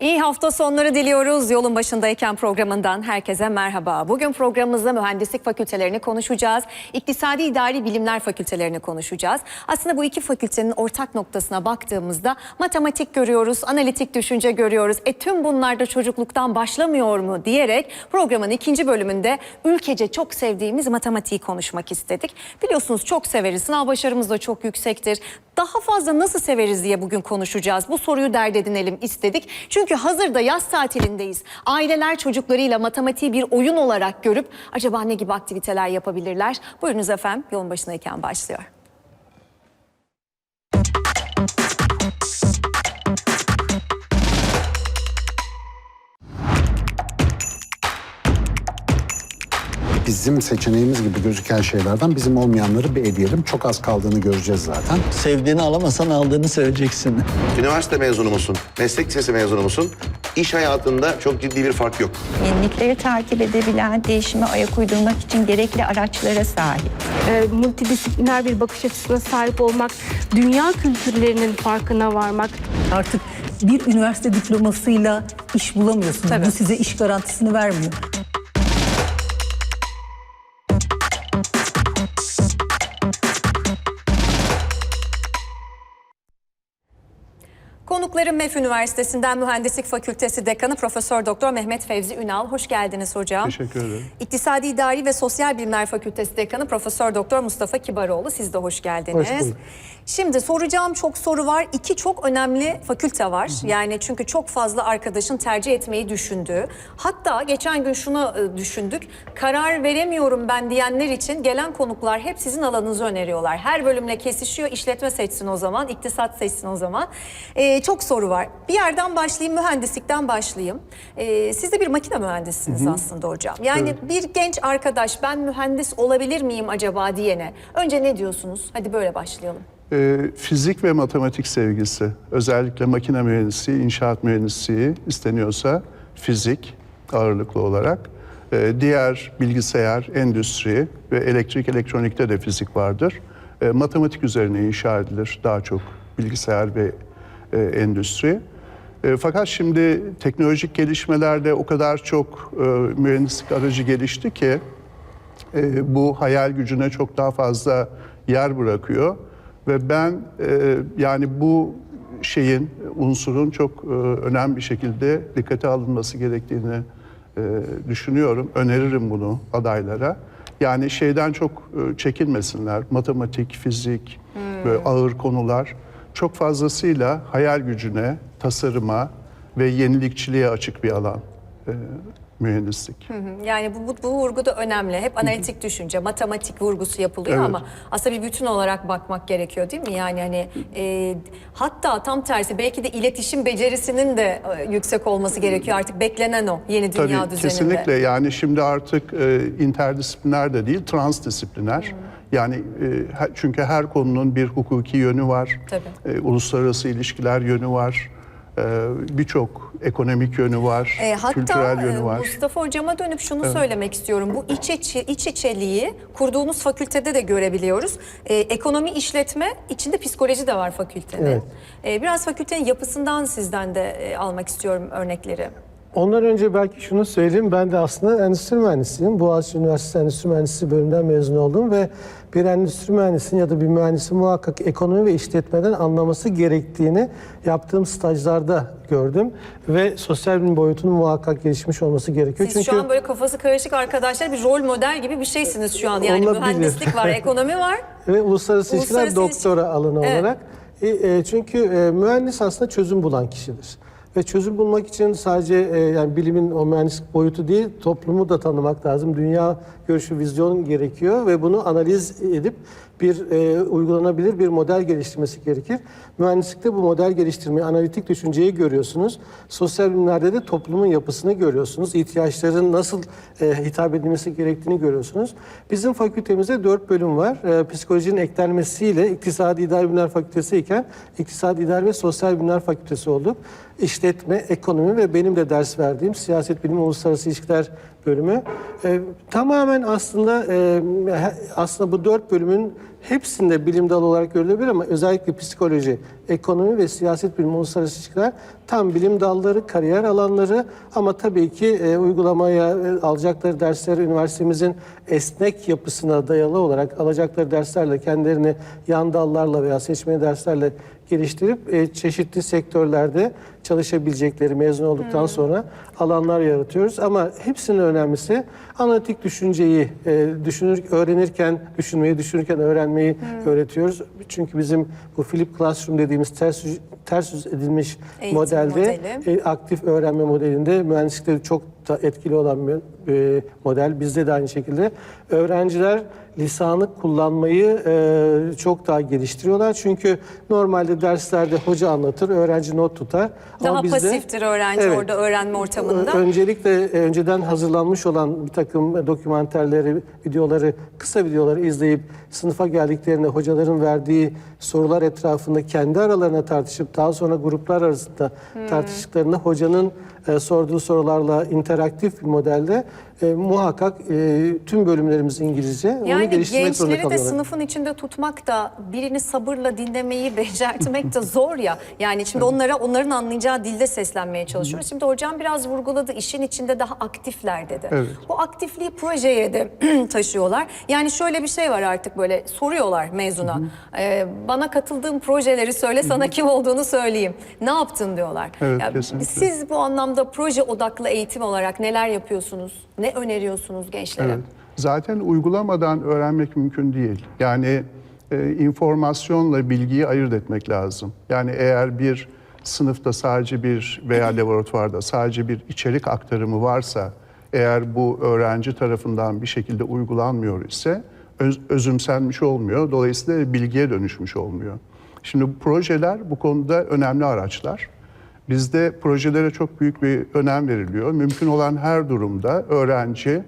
İyi hafta sonları diliyoruz. Yolun başındayken programından herkese merhaba. Bugün programımızda mühendislik fakültelerini konuşacağız. İktisadi İdari Bilimler fakültelerini konuşacağız. Aslında bu iki fakültenin ortak noktasına baktığımızda matematik görüyoruz, analitik düşünce görüyoruz. E tüm bunlar da çocukluktan başlamıyor mu diyerek programın ikinci bölümünde ülkece çok sevdiğimiz matematiği konuşmak istedik. Biliyorsunuz çok severiz. Sınav başarımız da çok yüksektir. Daha fazla nasıl severiz diye bugün konuşacağız. Bu soruyu dert edinelim istedik. Çünkü hazırda yaz tatilindeyiz. Aileler çocuklarıyla matematiği bir oyun olarak görüp acaba ne gibi aktiviteler yapabilirler? Buyurunuz efendim yolun başındayken başlıyor. Bizim seçeneğimiz gibi gözüken şeylerden bizim olmayanları bir eleyelim. Çok az kaldığını göreceğiz zaten. Sevdiğini alamasan aldığını söyleyeceksin. Üniversite mezunu musun? Meslek lisesi mezunu musun? İş hayatında çok ciddi bir fark yok. Yenilikleri takip edebilen, değişime ayak uydurmak için gerekli araçlara sahip. e, multidisipliner bir bakış açısına sahip olmak, dünya kültürlerinin farkına varmak, Artık bir üniversite diplomasıyla iş bulamıyorsunuz. Tabii. Bu size iş garantisini vermiyor. Konuklarım MEF Üniversitesi'nden Mühendislik Fakültesi Dekanı Profesör Doktor Mehmet Fevzi Ünal. Hoş geldiniz hocam. Teşekkür ederim. İktisadi İdari ve Sosyal Bilimler Fakültesi Dekanı Profesör Doktor Mustafa Kibaroğlu. Siz de hoş geldiniz. Hoş bulduk. Şimdi soracağım çok soru var. İki çok önemli fakülte var. Yani çünkü çok fazla arkadaşın tercih etmeyi düşündüğü. Hatta geçen gün şunu e, düşündük. Karar veremiyorum ben diyenler için gelen konuklar hep sizin alanınızı öneriyorlar. Her bölümle kesişiyor. İşletme seçsin o zaman, iktisat seçsin o zaman. E, çok soru var. Bir yerden başlayayım, mühendislikten başlayayım. E, siz de bir makine mühendisisiniz aslında hocam. Yani bir genç arkadaş ben mühendis olabilir miyim acaba diyene. Önce ne diyorsunuz? Hadi böyle başlayalım. Ee, fizik ve matematik sevgisi, özellikle makine mühendisliği, inşaat mühendisliği isteniyorsa fizik ağırlıklı olarak. Ee, diğer bilgisayar, endüstri ve elektrik, elektronikte de fizik vardır. Ee, matematik üzerine inşa edilir daha çok bilgisayar ve e, endüstri. E, fakat şimdi teknolojik gelişmelerde o kadar çok e, mühendislik aracı gelişti ki e, bu hayal gücüne çok daha fazla yer bırakıyor ve ben e, yani bu şeyin unsurun çok e, önemli bir şekilde dikkate alınması gerektiğini e, düşünüyorum. Öneririm bunu adaylara. Yani şeyden çok e, çekinmesinler. Matematik, fizik böyle ağır konular çok fazlasıyla hayal gücüne, tasarıma ve yenilikçiliğe açık bir alan e, mühendislik. Yani bu, bu, bu vurgu da önemli. Hep analitik düşünce, matematik vurgusu yapılıyor Evet. ama aslında bir bütün olarak bakmak gerekiyor değil mi? Yani hani e, hatta tam tersi belki de iletişim becerisinin de e, yüksek olması gerekiyor. Artık beklenen o yeni dünya Tabii düzeninde. kesinlikle yani şimdi artık e, interdisipliner de değil transdisipliner. Yani e, çünkü her konunun bir hukuki yönü var. Tabii. E, uluslararası ilişkiler yönü var. E, Birçok ekonomik yönü var. E, hatta kültürel e, yönü var. Mustafa hocama dönüp şunu söylemek istiyorum. Bu iç, içi, iç içeliği kurduğunuz fakültede de görebiliyoruz. E, ekonomi işletme içinde psikoloji de var fakültede. Evet. E, biraz fakültenin yapısından sizden de e, almak istiyorum örnekleri. Ondan önce belki şunu söyleyeyim. Ben de aslında endüstri mühendisiyim. Boğaziçi Üniversitesi Endüstri Mühendisliği bölümünden mezun oldum ve bir endüstri mühendisinin ya da bir mühendisin muhakkak ekonomi ve işletmeden anlaması gerektiğini yaptığım stajlarda gördüm ve sosyal bilim boyutunun muhakkak gelişmiş olması gerekiyor. Siz şu an böyle kafası karışık arkadaşlar bir rol model gibi bir şeysiniz şu an. Yani Olabilir. mühendislik var, ekonomi var. ve uluslararası ilişkiler Uluslararası doktora alanı Evet. olarak. E, e, çünkü e, mühendis aslında çözüm bulan kişidir. Ve çözüm bulmak için sadece e, yani bilimin o mühendislik boyutu değil, toplumu da tanımak lazım. Dünya görüşü, vizyon gerekiyor ve bunu analiz edip bir e, uygulanabilir bir model geliştirmesi gerekir. Mühendislikte bu model geliştirmeyi, analitik düşünceyi görüyorsunuz. Sosyal bilimlerde de toplumun yapısını görüyorsunuz. İhtiyaçların nasıl e, hitap edilmesi gerektiğini görüyorsunuz. Bizim fakültemizde dört bölüm var. E, psikolojinin eklenmesiyle İktisadi İdari Bilimler Fakültesi iken İktisadi İdari ve Sosyal Bilimler Fakültesi olduk. İşletme, ekonomi ve benim de ders verdiğim siyaset bilimi uluslararası ilişkiler bölümü. E, tamamen aslında e, aslında bu dört bölümün hepsinde bilim dalı olarak görülebilir ama özellikle psikoloji, ekonomi ve siyaset bilimi uluslararası ilişkiler tam bilim dalları, kariyer alanları ama tabii ki e, uygulamaya e, alacakları dersler üniversitemizin esnek yapısına dayalı olarak alacakları derslerle kendilerini yan dallarla veya seçmeli derslerle geliştirip e, çeşitli sektörlerde çalışabilecekleri mezun olduktan sonra alanlar yaratıyoruz. Ama hepsinin önemlisi analitik düşünceyi e, düşünür öğrenirken düşünmeyi düşünürken öğrenmeyi öğretiyoruz. Çünkü bizim bu Flip Classroom dediğimiz ters ters yüz edilmiş Eğitim modelde modeli. e, aktif öğrenme modelinde mühendislikte çok da etkili olan bir e, model. Bizde de aynı şekilde öğrenciler lisanı kullanmayı e, çok daha geliştiriyorlar. Çünkü normalde derslerde hoca anlatır, öğrenci not tutar. Daha Ama bizde- pasiftir öğrenci Evet. orada öğrenme ortamında. Öncelikle e, önceden hazırlanmış olan bir takım dokümenterleri, videoları, kısa videoları izleyip sınıfa geldiklerinde hocaların verdiği sorular etrafında kendi aralarına tartışıp daha sonra gruplar arasında Hmm. tartıştıklarında hocanın e, sorduğu sorularla interaktif bir modelde e, muhakkak e, tüm bölümlerimiz İngilizce. onu Yani geliştirmek zorunda gençleri de kalıyorlar. sınıfın içinde tutmak da birini sabırla dinlemeyi becertmek de zor ya. Yani şimdi onlara onların anlayacağı dilde seslenmeye çalışıyoruz. Şimdi hocam biraz vurguladı işin içinde daha aktifler dedi. Evet. Bu aktifliği projeye de taşıyorlar. Yani şöyle bir şey var artık böyle soruyorlar mezuna. Ee, bana katıldığım projeleri söyle sana kim olduğunu söyleyeyim. Ne yaptın diyorlar. Evet, Ya kesinlikle. siz bu anlamda proje odaklı eğitim olarak neler yapıyorsunuz? Ne öneriyorsunuz gençlere? Evet. Zaten uygulamadan öğrenmek mümkün değil. Yani e, informasyonla bilgiyi ayırt etmek lazım. Yani eğer bir sınıfta sadece bir veya laboratuvarda sadece bir içerik aktarımı varsa, eğer bu öğrenci tarafından bir şekilde uygulanmıyor ise öz- özümsenmiş olmuyor. Dolayısıyla bilgiye dönüşmüş olmuyor. Şimdi bu projeler bu konuda önemli araçlar. Bizde projelere çok büyük bir önem veriliyor. Mümkün olan her durumda öğrenci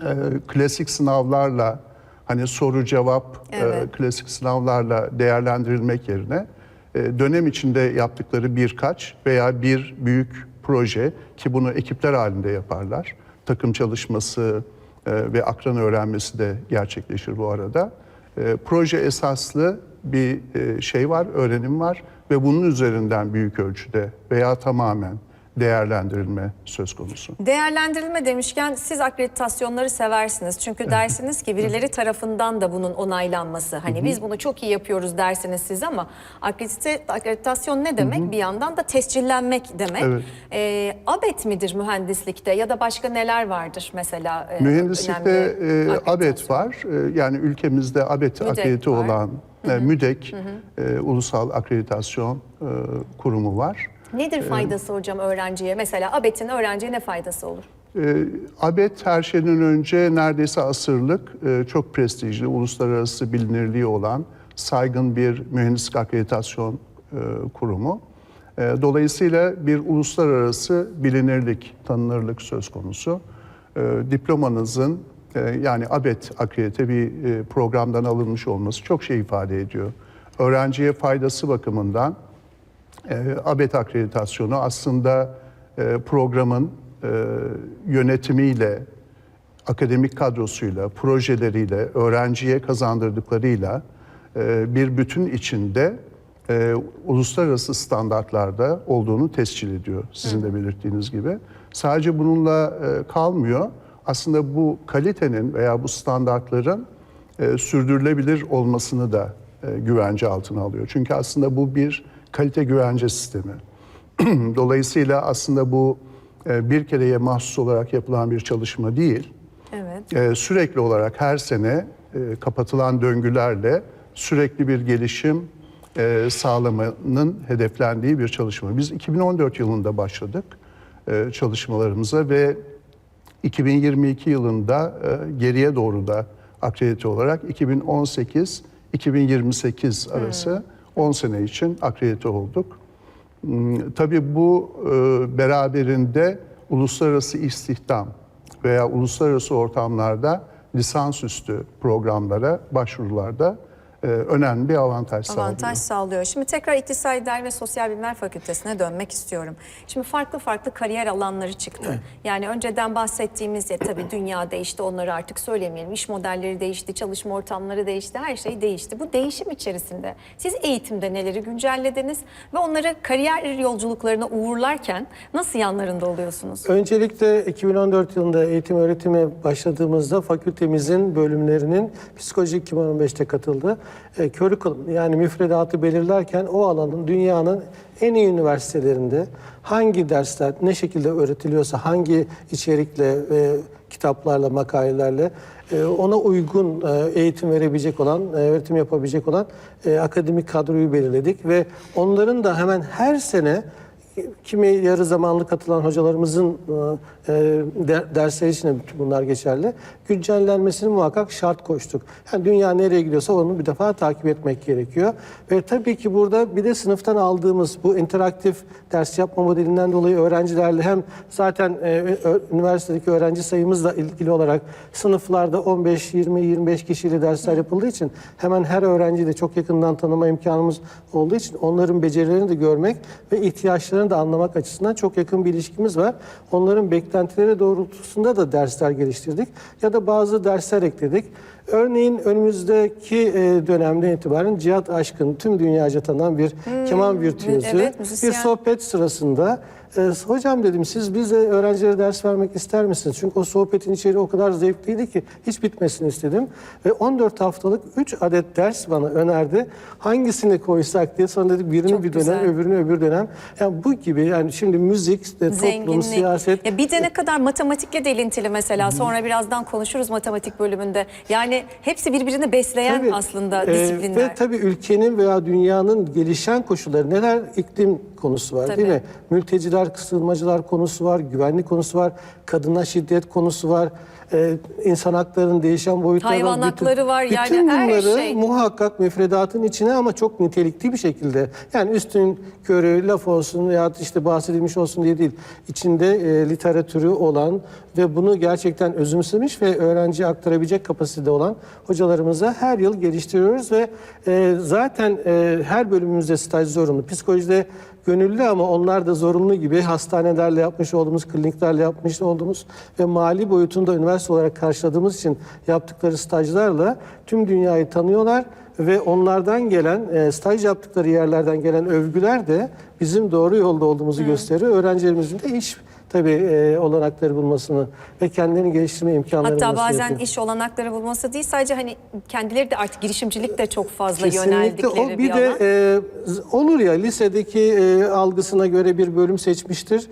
e, klasik sınavlarla hani soru cevap e, Evet. klasik sınavlarla değerlendirilmek yerine e, dönem içinde yaptıkları birkaç veya bir büyük proje ki bunu ekipler halinde yaparlar. Takım çalışması e, ve akran öğrenmesi de gerçekleşir bu arada. E, proje esaslı bir e, şey var, öğrenim var ve bunun üzerinden büyük ölçüde veya tamamen değerlendirilme söz konusu. Değerlendirilme demişken siz akreditasyonları seversiniz. Çünkü dersiniz ki birileri tarafından da bunun onaylanması. Hani biz bunu çok iyi yapıyoruz dersiniz siz ama akredite, akreditasyon ne demek? Bir yandan da tescillenmek demek. Evet. Ee, ABET midir mühendislikte ya da başka neler vardır mesela? e, Mühendislikte e? ABET var. E, yani ülkemizde ABET MÜDEK akredite var. olan e, MÜDEK e, Ulusal Akreditasyon e, Kurumu var. Nedir faydası hocam öğrenciye? Mesela ABET'in öğrenciye ne faydası olur? E, ABET her şeyden önce neredeyse asırlık e, çok prestijli, uluslararası bilinirliği olan saygın bir mühendislik akreditasyon e, kurumu. E, dolayısıyla bir uluslararası bilinirlik, tanınırlık söz konusu. E, diplomanızın e, yani ABET akredite bir e, programdan alınmış olması çok şey ifade ediyor. Öğrenciye faydası bakımından e, ABET akreditasyonu aslında e, programın e, yönetimiyle, akademik kadrosuyla, projeleriyle, öğrenciye kazandırdıklarıyla e, bir bütün içinde e, uluslararası standartlarda olduğunu tescil ediyor sizin de belirttiğiniz gibi. Sadece bununla e, kalmıyor. Aslında bu kalitenin veya bu standartların e, sürdürülebilir olmasını da e, güvence altına alıyor. Çünkü aslında bu bir kalite güvence sistemi. Dolayısıyla aslında bu e, bir kereye mahsus olarak yapılan bir çalışma değil. Evet. E, sürekli olarak her sene e, kapatılan döngülerle sürekli bir gelişim sağlamanın hedeflendiği bir çalışma. Biz 2014 yılında başladık çalışmalarımıza ve 2022 yılında geriye doğru da akredite olarak 2018-2028 arası 10 sene için akredite olduk. Hmm, Tabii bu e, beraberinde uluslararası istihdam veya uluslararası ortamlarda lisansüstü programlara, başvurularda e, önemli bir avantaj, avantaj sağlıyor. sağlıyor. Şimdi tekrar İktisadi İdari ve Sosyal Bilimler Fakültesine dönmek istiyorum. Şimdi farklı farklı kariyer alanları çıktı. Yani önceden bahsettiğimiz ya tabii dünya değişti onları artık söylemeyelim. İş modelleri değişti, çalışma ortamları değişti, her şey değişti. Bu değişim içerisinde siz eğitimde neleri güncellediniz ve onları kariyer yolculuklarına uğurlarken nasıl yanlarında oluyorsunuz? Öncelikle 2014 yılında eğitim öğretime başladığımızda fakültemizin bölümlerinin psikoloji 2015'te katıldı. E, curriculum yani müfredatı belirlerken o alanın dünyanın en iyi üniversitelerinde hangi dersler ne şekilde öğretiliyorsa hangi içerikle ve kitaplarla makalelerle e, ona uygun e, eğitim verebilecek olan, e, öğretim yapabilecek olan e, akademik kadroyu belirledik ve onların da hemen her sene kimi yarı zamanlı katılan hocalarımızın e, de- dersleri için de bütün bunlar geçerli. Güncellenmesini muhakkak şart koştuk. Yani dünya nereye gidiyorsa onu bir defa takip etmek gerekiyor. Ve tabii ki burada bir de sınıftan aldığımız bu interaktif ders yapma modelinden dolayı öğrencilerle hem zaten e, üniversitedeki öğrenci sayımızla ilgili olarak sınıflarda 15, 20, 25 kişiyle dersler yapıldığı için hemen her öğrenciyi de çok yakından tanıma imkanımız olduğu için onların becerilerini de görmek ve ihtiyaçlarını da anlamak açısından çok yakın bir ilişkimiz var. Onların beklentileri doğrultusunda da dersler geliştirdik ya da bazı dersler ekledik. Örneğin önümüzdeki e, dönemden itibaren Cihat Aşkın tüm dünyaca tanınan bir keman virtüözü evet, bir sohbet sırasında e, hocam dedim siz bize öğrencilere ders vermek ister misiniz? Çünkü o sohbetin içeriği o kadar zevkliydi ki hiç bitmesini istedim. Ve 14 haftalık 3 adet ders bana önerdi. Hangisini koysak diye sonra dedik birini Çok bir dönem güzel. öbürünü öbür dönem. Yani bu gibi yani şimdi müzik, e, toplum, Zenginlik. siyaset. Ya bir de ne kadar matematikle delintili mesela. Sonra birazdan konuşuruz matematik bölümünde. Yani hepsi birbirini besleyen Tabii, aslında e, disiplinler. ve tabii ülkenin veya dünyanın gelişen koşulları neler iklim konusu var değil Tabii. mi? Mülteciler, sığınmacılar konusu var, güvenlik konusu var, kadına şiddet konusu var. E, insan haklarının değişen boyutları Hayvan var. hakları var, yani bütün her bunları şey. muhakkak müfredatın içine ama çok nitelikli bir şekilde yani üstün körü laf olsun ya işte bahsedilmiş olsun diye değil. İçinde e, literatürü olan ve bunu gerçekten özümsemiş ve öğrenciye aktarabilecek kapasitede olan hocalarımıza her yıl geliştiriyoruz ve e, zaten e, her bölümümüzde staj zorunlu. Psikolojide gönüllü ama onlar da zorunlu gibi hastanelerle yapmış olduğumuz, kliniklerle yapmış olduğumuz ve mali boyutunu da üniversite olarak karşıladığımız için yaptıkları stajlarla tüm dünyayı tanıyorlar ve onlardan gelen, e, staj yaptıkları yerlerden gelen övgüler de bizim doğru yolda olduğumuzu gösteriyor. Öğrencilerimizin de iş tabii e, olanakları bulmasını ve kendilerini geliştirme imkanları Hatta bazen yapıyor. iş olanakları bulması değil sadece hani kendileri de artık girişimcilik de çok fazla Kesinlikle yöneldikleri o bir, bir de e, olur ya lisedeki e, algısına göre bir bölüm seçmiştir.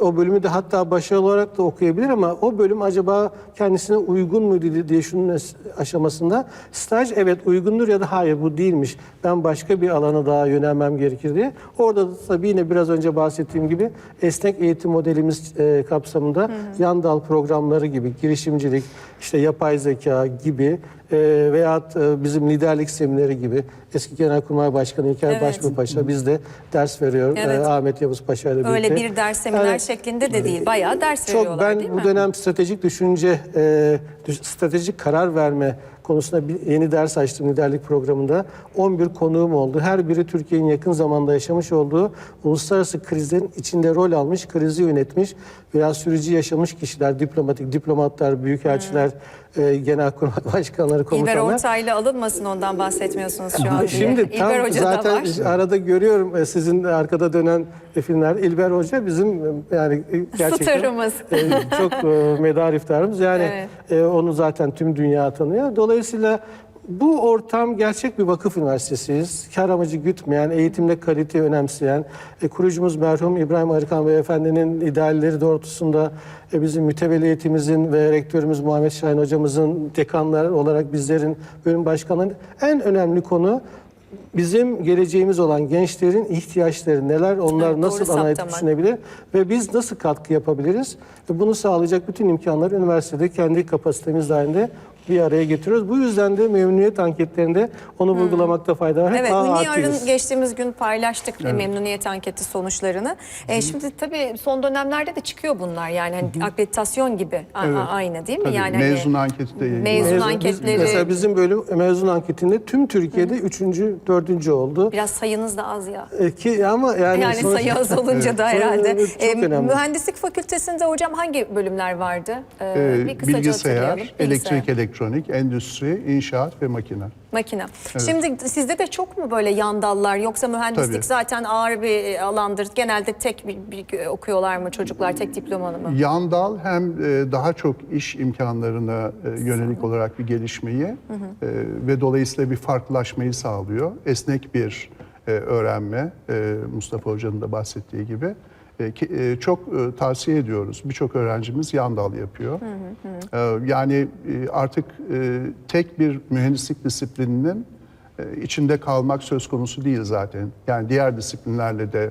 O bölümü de hatta başarılı olarak da okuyabilir ama o bölüm acaba kendisine uygun mu diye şunun aşamasında staj evet uygundur ya da hayır bu değilmiş. Ben başka bir alana daha yönelmem gerekir diye. Orada da tabii yine biraz önce bahsettiğim gibi esnek eğitim modelimiz e, kapsamında yan dal programları gibi girişimcilik, işte yapay zeka gibi e, veyahut e, bizim liderlik semineri gibi eski Genelkurmay Başkanı İlker Evet. Başbuğ Paşa bizde ders veriyor. Evet. E, Ahmet Yavuz Paşa ile birlikte. Öyle bir ders seminer Yani şeklinde de değil. Bayağı ders çok veriyorlar ben değil bu mi? dönem stratejik düşünce, e, stratejik karar verme konusunda bir yeni ders açtım liderlik programında. 11 konuğum oldu. Her biri Türkiye'nin yakın zamanda yaşamış olduğu uluslararası krizlerin içinde rol almış, krizi yönetmiş veya sürücü yaşamış kişiler, diplomatik, diplomatlar, büyükelçiler, e, genelkurmay başkanları, İlber komutanlar. Ortaylı alınmasın ondan bahsetmiyorsunuz şu an. diye. Şimdi tam İlber Hoca da zaten var. arada görüyorum e, sizin arkada dönen filmler. İlber Hoca bizim e, yani e, gerçekten e, çok e, medar iftarımız. Yani Evet. e, onu zaten tüm dünya tanıyor. Dolayısıyla bu ortam gerçek bir vakıf üniversitesiyiz. Kar amacı gütmeyen, eğitimde kaliteyi önemseyen, e, kurucumuz merhum İbrahim Arıkan Beyefendi'nin idealleri doğrultusunda e, bizim mütevelliyetimizin ve rektörümüz Muhammed Şahin hocamızın dekanlar olarak bizlerin bölüm başkanlarının en önemli konu bizim geleceğimiz olan gençlerin ihtiyaçları neler, onlar Evet, nasıl saptamak. düşünebilir ve biz nasıl katkı yapabiliriz? Ve bunu sağlayacak bütün imkanları üniversitede kendi kapasitemiz dahilinde bir araya getiriyoruz. Bu yüzden de memnuniyet anketlerinde onu vurgulamakta fayda var. Evet, aktiviz. geçtiğimiz gün paylaştık memnuniyet anketi sonuçlarını. E, şimdi tabii son dönemlerde de çıkıyor bunlar yani hani akreditasyon gibi Evet. aynı değil mi? Tabii, yani hani mezun anketi de. Mezun Mezun- biz- anketleri mesela bizim bölüm mezun anketinde tüm Türkiye'de üçüncü, dördüncü oldu. biraz sayınız da az ya. E, Ki ama yani, Yani sonuç- sayı az olunca da herhalde. Evet, E, mühendislik fakültesinde hocam hangi bölümler vardı? E, Ee, bir kısaca bilgisayar, hatırlayalım. elektrik, elektronik, endüstri, inşaat ve makine. Makine. Şimdi sizde de çok mu böyle yan dallar yoksa mühendislik Tabii. zaten ağır bir alandır. Genelde tek bir, bir okuyorlar mı çocuklar tek diplomalı mı? Yan dal hem e, daha çok iş imkanlarına e, yönelik olarak bir gelişmeyi e, ve dolayısıyla bir farklılaşmayı sağlıyor. Esnek bir öğrenme, Mustafa Hoca'nın da bahsettiği gibi. E, ki- e, Çok e, tavsiye ediyoruz. Birçok öğrencimiz yan dal yapıyor. E, Yani e, artık tek bir mühendislik disiplininin içinde kalmak söz konusu değil zaten. Yani diğer disiplinlerle de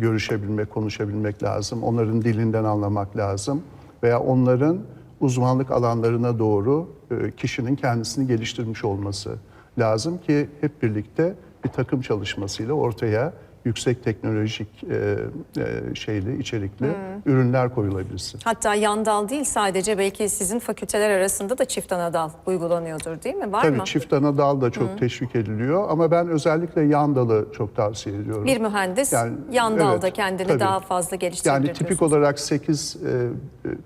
görüşebilmek, konuşabilmek lazım. Onların dilinden anlamak lazım veya onların uzmanlık alanlarına doğru kişinin kendisini geliştirmiş olması lazım ki hep birlikte bir takım çalışmasıyla ortaya yüksek teknolojik e, e, şeyli, içerikli ürünler koyulabilsin. Hatta yan dal değil sadece belki sizin fakülteler arasında da çift ana dal uygulanıyordur değil mi? Var Tabii mı? çift ana dal da çok teşvik ediliyor ama ben özellikle yan dalı çok tavsiye ediyorum. Bir mühendis Yani, yan dalda evet, kendini tabii. daha fazla geliştirebilir Yani tipik olarak 8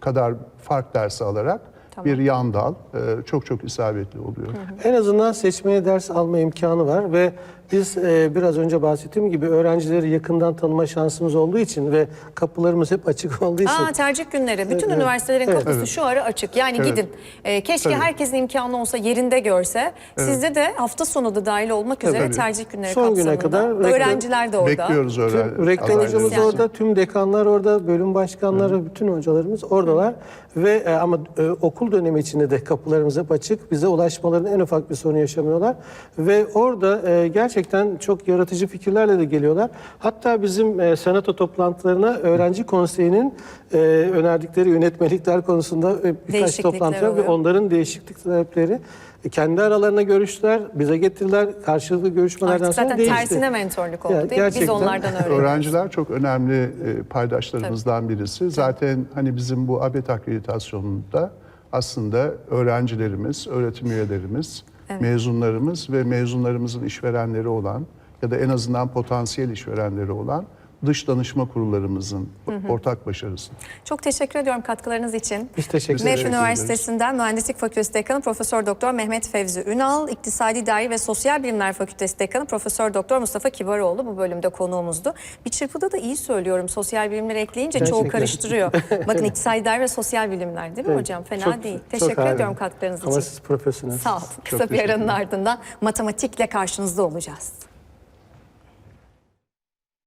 kadar fark dersi alarak bir yan dal e, çok çok isabetli oluyor. En azından seçmeye ders alma imkanı var ve biz e, biraz önce bahsettiğim gibi öğrencileri yakından tanıma şansımız olduğu için ve kapılarımız hep açık olduğu için Aa, tercih günleri. Bütün Evet. üniversitelerin Evet. kapısı şu ara açık. Yani Evet. gidin. Ee, keşke Tabii. herkesin imkanı olsa yerinde görse. Sizde de hafta sonu da dahil olmak üzere Tabii. tercih günleri Son güne kapsamında. kadar rektör- Öğrenciler de orada. Bekliyoruz öyle. Tüm rektör hocamız orada, tüm dekanlar orada, bölüm başkanları, bütün hocalarımız oradalar. Ve e, ama e, okul dönemi içinde de kapılarımız hep açık. Bize ulaşmaların en ufak bir sorunu yaşamıyorlar. Ve orada e, gerçekten çok yaratıcı fikirlerle de geliyorlar. Hatta bizim e, senato toplantılarına öğrenci konseyinin e, önerdikleri yönetmelikler konusunda e, birkaç Değişiklikler toplantı var ve oluyor. onların değişiklik talepleri e, kendi aralarına görüştüler, bize getirdiler. Karşılıklı görüşmelerden Artık sonra zaten değişti. tersine mentorluk oldu Ya, değil mi? Biz gerçekten. onlardan öğreniyoruz. Öğrenciler çok önemli e, paydaşlarımızdan birisi. Zaten hani bizim bu ABET akreditasyonunda aslında öğrencilerimiz, öğretim üyelerimiz, mezunlarımız ve mezunlarımızın işverenleri olan ya da en azından potansiyel işverenleri olan dış danışma kurullarımızın ortak başarısı. Çok teşekkür ediyorum katkılarınız için. Biz teşekkür MEF ederiz. Üniversitesi'nden Mühendislik Fakültesi Dekanı Profesör Doktor Mehmet Fevzi Ünal, İktisadi İdari ve Sosyal Bilimler Fakültesi Dekanı Profesör Doktor Mustafa Kibaroğlu bu bölümde konuğumuzdu. Bir çırpıda da iyi söylüyorum. Sosyal bilimleri ekleyince çoğu karıştırıyor. Bakın İktisadi İdari ve Sosyal Bilimler değil mi Evet, hocam? Fena çok- değil. çok Teşekkür harika. ediyorum katkılarınız Ama için. siz profesyonel. Sağ olun. Kısa bir aranın ardından matematikle karşınızda olacağız.